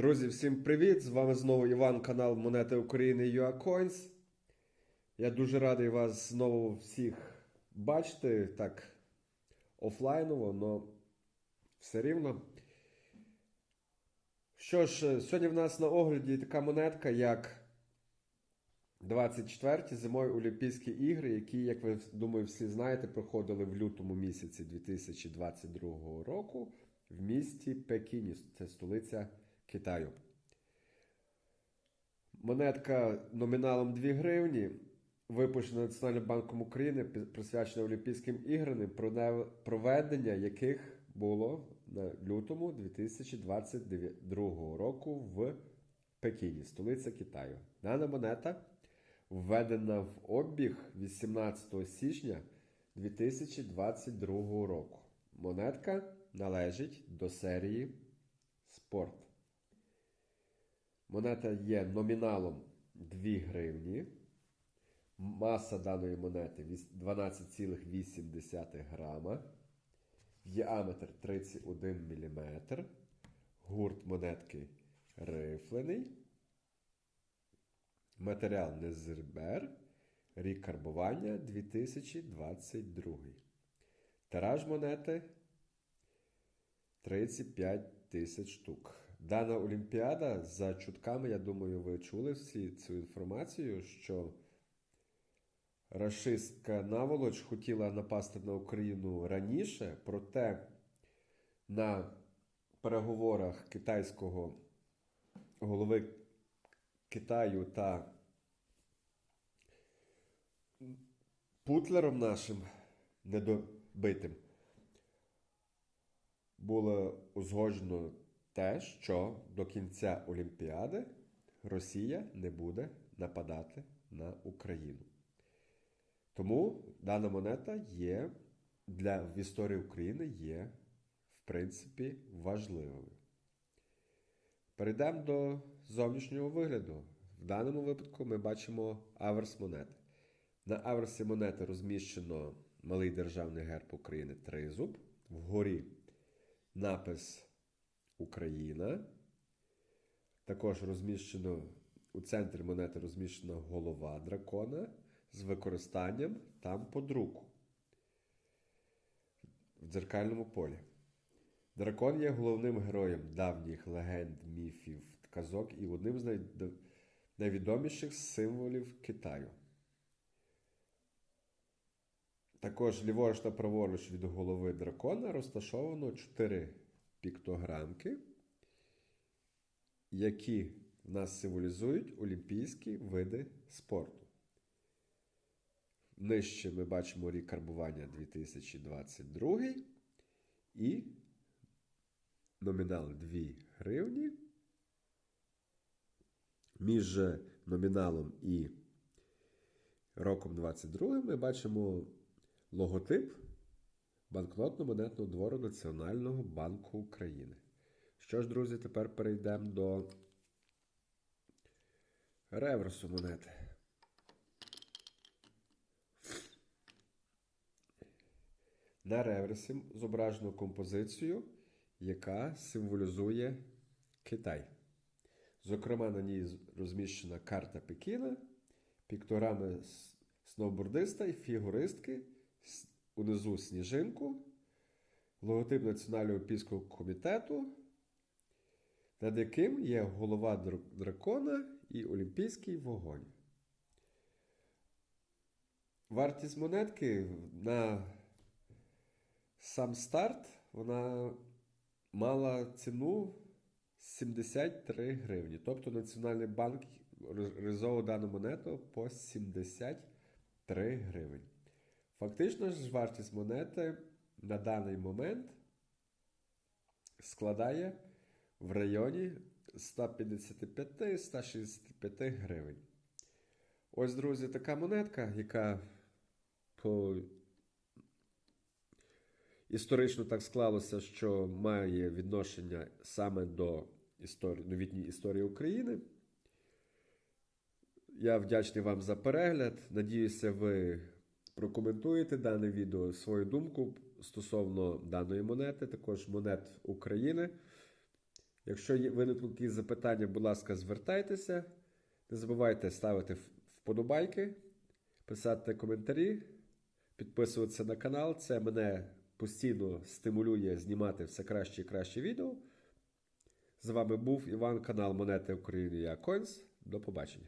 Друзі, всім привіт! З вами знову Іван, канал Монети України UACoins. Я дуже радий вас знову всіх бачити так офлайново, але все рівно. Що ж, сьогодні в нас на огляді така монетка, як 24-ті зимові Олімпійські ігри, які, як ви думаю, всі знаєте, проходили в лютому місяці 2022 року в місті Пекіні. Це столиця Китаю. Монетка номіналом 2 гривні, випущена Національним банком України, присвячена Олімпійським іграм, проведення яких було на лютому 2022 року в Пекіні, столиця Китаю. Дана монета введена в обіг 18 січня 2022 року. Монетка належить до серії Спорт. Монета є номіналом 2 гривні. Маса даної монети 12,8 грама. Діаметр 31 мм. Гурт монетки рифлений. Матеріал Незербер. Рік карбування 2022. Тираж монети 35 тисяч штук. Дана Олімпіада, за чутками, я думаю, ви чули всі цю інформацію, що рашистська наволоч хотіла напасти на Україну раніше, проте на переговорах китайського голови Китаю та Путлером нашим недобитим було узгоджено те, що до кінця Олімпіади Росія не буде нападати на Україну. Тому дана монета є для в історії України є, в принципі, важливою. Перейдемо до зовнішнього вигляду. В даному випадку ми бачимо аверс монети. На аверсі монети розміщено малий державний герб України тризуб. Вгорі напис Україна. Також розміщено у центрі монети розміщена голова дракона з використанням там подруку в дзеркальному полі. Дракон є головним героєм давніх легенд, міфів, казок і одним з найвідоміших символів Китаю. Також ліворуч та праворуч від голови дракона розташовано 4 піктограмки, які в нас символізують олімпійські види спорту. Нижче ми бачимо рік карбування 2022 і номінал 2 гривні. Між номіналом і роком 22 ми бачимо логотип банкнотно-монетного двору Національного банку України. Що ж, друзі, тепер перейдемо до реверсу монети. На реверсі зображено композицію, яка символізує Китай. Зокрема, на ній розміщена карта Пекіна, піктограми сноубордиста і фігуристки, унизу сніжинку, логотип Національного Олімпійського комітету, над яким є голова дракона і олімпійський вогонь. Вартість монетки на сам старт вона мала ціну 73 гривні. Тобто Національний банк реалізовував дану монету по 73 гривень. Фактично ж вартість монети на даний момент складає в районі 155-165 гривень. Ось, друзі, така монетка, яка по історично так склалося, що має відношення саме до історії, новітньої історії України. Я вдячний вам за перегляд. Надіюся, ви прокоментуєте дане відео свою думку стосовно даної монети, також монет України. Якщо виникнуть якісь запитання, будь ласка, звертайтеся. Не забувайте ставити вподобайки, писати коментарі, підписуватися на канал. Це мене постійно стимулює знімати все краще і краще відео. З вами був Іван, канал Монети України Я Coins. До побачення.